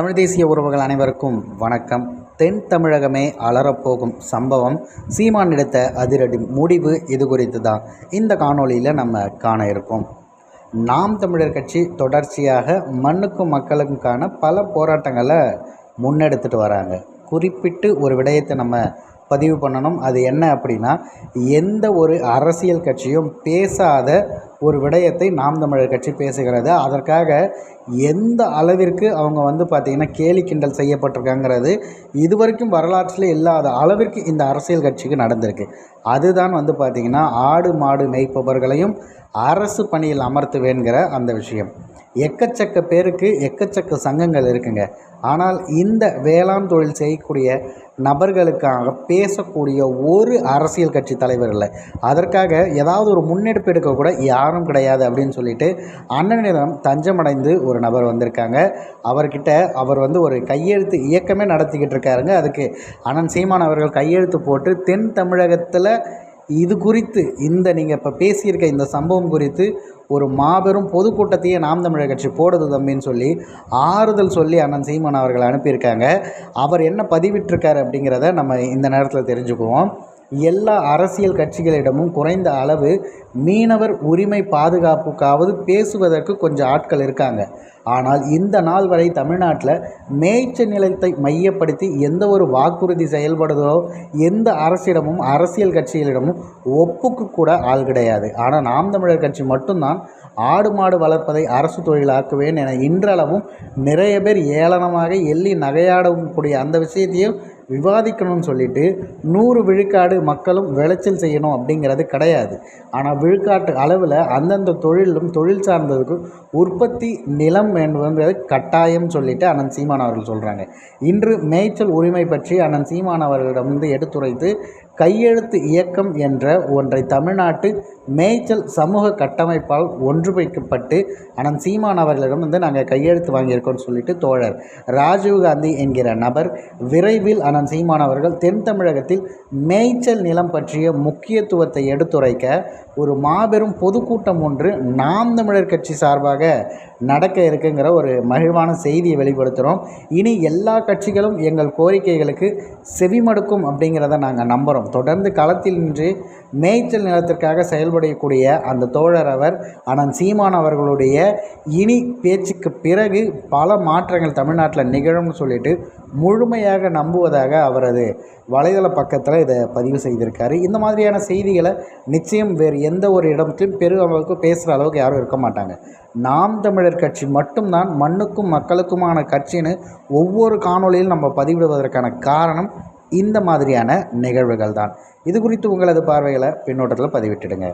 தமிழ் தேசிய உறவுகள் அனைவருக்கும் வணக்கம். தென் தமிழகமே அலறப்போகும் சம்பவம் சீமான் எடுத்த அதிரடி முடிவு இது குறித்து தான் இந்த காணொளியில் நம்ம காண இருக்கோம். நாம் தமிழர் கட்சி தொடர்ச்சியாக மண்ணுக்கும் மக்களுக்கான பல போராட்டங்களை முன்னெடுத்துட்டு வராங்க. குறிப்பிட்டு ஒரு விடயத்தை நம்ம பதிவு பண்ணணும். அது என்ன அப்படின்னா எந்த ஒரு அரசியல் கட்சியும் பேசாத ஒரு விடயத்தை நாம் தமிழர் கட்சி பேசுகிறது. அதற்காக எந்த அளவிற்கு அவங்க வந்து பார்த்திங்கன்னா கேலி கிண்டல் செய்யப்பட்டிருக்காங்கிறது இதுவரைக்கும் வரலாற்றில் இல்லாத அளவிற்கு இந்த அரசியல் கட்சிக்கு நடந்திருக்கு. அதுதான் வந்து பார்த்திங்கன்னா ஆடு மாடு மேய்ப்பவர்களையும் அரசு பணியில் அமர்த்துவேங்கிற அந்த விஷயம். எக்கச்சக்க பேருக்கு எக்கச்சக்க சங்கங்கள் இருக்குங்க. ஆனால் இந்த வேளாண் தொழில் செய்யக்கூடிய நபர்களுக்காக பேசக்கூடிய ஒரு அரசியல் கட்சி தலைவர் இல்லை. அதற்காக ஏதாவது ஒரு முன்னெடுப்பு எடுக்க கூட யாரும் கிடையாது அப்படின்னு சொல்லிட்டு அண்ணனிடம் தஞ்சமடைந்து ஒரு நபர் வந்திருக்காங்க. அவர்கிட்ட அவர் வந்து ஒரு கையெழுத்து இயக்கமே நடத்திக்கிட்டு இருக்காருங்க. அதுக்கு அண்ணன் சீமான் அவர்கள் கையெழுத்து போட்டு தென் தமிழகத்தில் இது குறித்து இந்த நீங்கள் இப்போ பேசியிருக்க இந்த சம்பவம் குறித்து ஒரு மாபெரும் பொதுக்கூட்டத்தையே நாம் தமிழர் கட்சி போடுது தம்பின்னு சொல்லி ஆறுதல் சொல்லி அண்ணன் சீமான் அவர்கள் அனுப்பியிருக்காங்க. அவர் என்ன பதிவிட்டிருக்காரு அப்படிங்கிறத நம்ம இந்த நேரத்தில் தெரிஞ்சுக்குவோம். எல்லா அரசியல் கட்சிகளிடமும் குறைந்த அளவு மீனவர் உரிமை பாதுகாப்புக்காவது பேசுவதற்கு கொஞ்சம் ஆட்கள் இருக்காங்க. ஆனால் இந்த நாள் வரை தமிழ்நாட்டில் மேய்ச்ச நிலத்தை மையப்படுத்தி எந்த ஒரு வாக்குறுதி செயல்படுதோ எந்த அரசிடமும் அரசியல் கட்சிகளிடமும் ஒப்புக்கு கூட ஆள் கிடையாது. ஆனால் நாம் தமிழர் கட்சி மட்டும்தான் ஆடு மாடு வளர்ப்பதை அரசு தொழிலாக்குவேன் என இன்றளவும் நிறைய பேர் ஏளனமாக எள்ளி நகையாடக்கூடிய அந்த விஷயத்தையும் விவாதிக்கணும்னு சொல்லிட்டு நூறு விழுக்காடு மக்களும் விளைச்சல் செய்யணும் அப்படிங்கிறது கிடையாது. ஆனால் விழுக்காட்டு அளவில் அந்தந்த தொழிலும் தொழில் சார்ந்ததுக்கும் உற்பத்தி நிலம் என்பது கட்டாயம் சொல்லிட்டு அண்ணன் சீமான் அவர்கள் சொல்கிறாங்க இன்று மேய்ச்சல் உரிமை பற்றி அண்ணன் சீமான் அவர்களிடம் வந்து எடுத்துரைத்து கையெழுத்து இயக்கம் என்ற ஒன்றை தமிழ்நாட்டு மேய்ச்சல் சமூக கட்டமைப்பால் ஒன்றுபைக்கப்பட்டு அனந்த் சீமான் அவர்களிடம் வந்து நாங்கள் கையெழுத்து வாங்கியிருக்கோம்னு சொல்லிட்டு தோழர். ராஜீவ்காந்தி என்கிற நபர் விரைவில் அனந்த் சீமான் அவர்கள் தென் தமிழகத்தில் மேய்ச்சல் நிலம் பற்றிய முக்கியத்துவத்தை எடுத்துரைக்க ஒரு மாபெரும் பொதுக்கூட்டம் ஒன்று நாம் தமிழர் கட்சி சார்பாக நடக்க இருக்குங்கிற ஒரு மகிழ்வான செய்தியை வெளிப்படுத்துகிறோம் இனி எல்லா கட்சிகளும் எங்கள் கோரிக்கைகளுக்கு செவிமடுக்கும் அப்படிங்கிறத நாங்கள் நம்புகிறோம் தொடர்ந்து களத்தில் நின்று மேய்ச்சல் நிலத்திற்காக செயல்படக்கூடிய அந்த தோழர் அவர் அனந்த் சீமான் அவர்களுடைய இனி பேச்சுக்கு பிறகு பல மாற்றங்கள் தமிழ்நாட்டில் நிகழும்னு சொல்லிட்டு முழுமையாக நம்புவதாக அவரது வலைதள பக்கத்தில் இதை பதிவு செய்திருக்காரு. இந்த மாதிரியான செய்திகளை நிச்சயம் வேறு எந்த ஒரு இடத்திலும் பெரு அளவுக்கு பேசுகிற அளவுக்கு யாரும் இருக்க மாட்டாங்க. நாம் தமிழர் கட்சி. மட்டும்தான் மண்ணுக்கும் மக்களுக்குமான கட்சின்னு ஒவ்வொரு காணொலியில் நம்ம பதிவிடுவதற்கான காரணம் இந்த மாதிரியான நிகழ்வுகள் தான் இது குறித்து உங்களது பார்வைகளை பின்னோட்டத்தில் பதிவிட்டுடுங்க.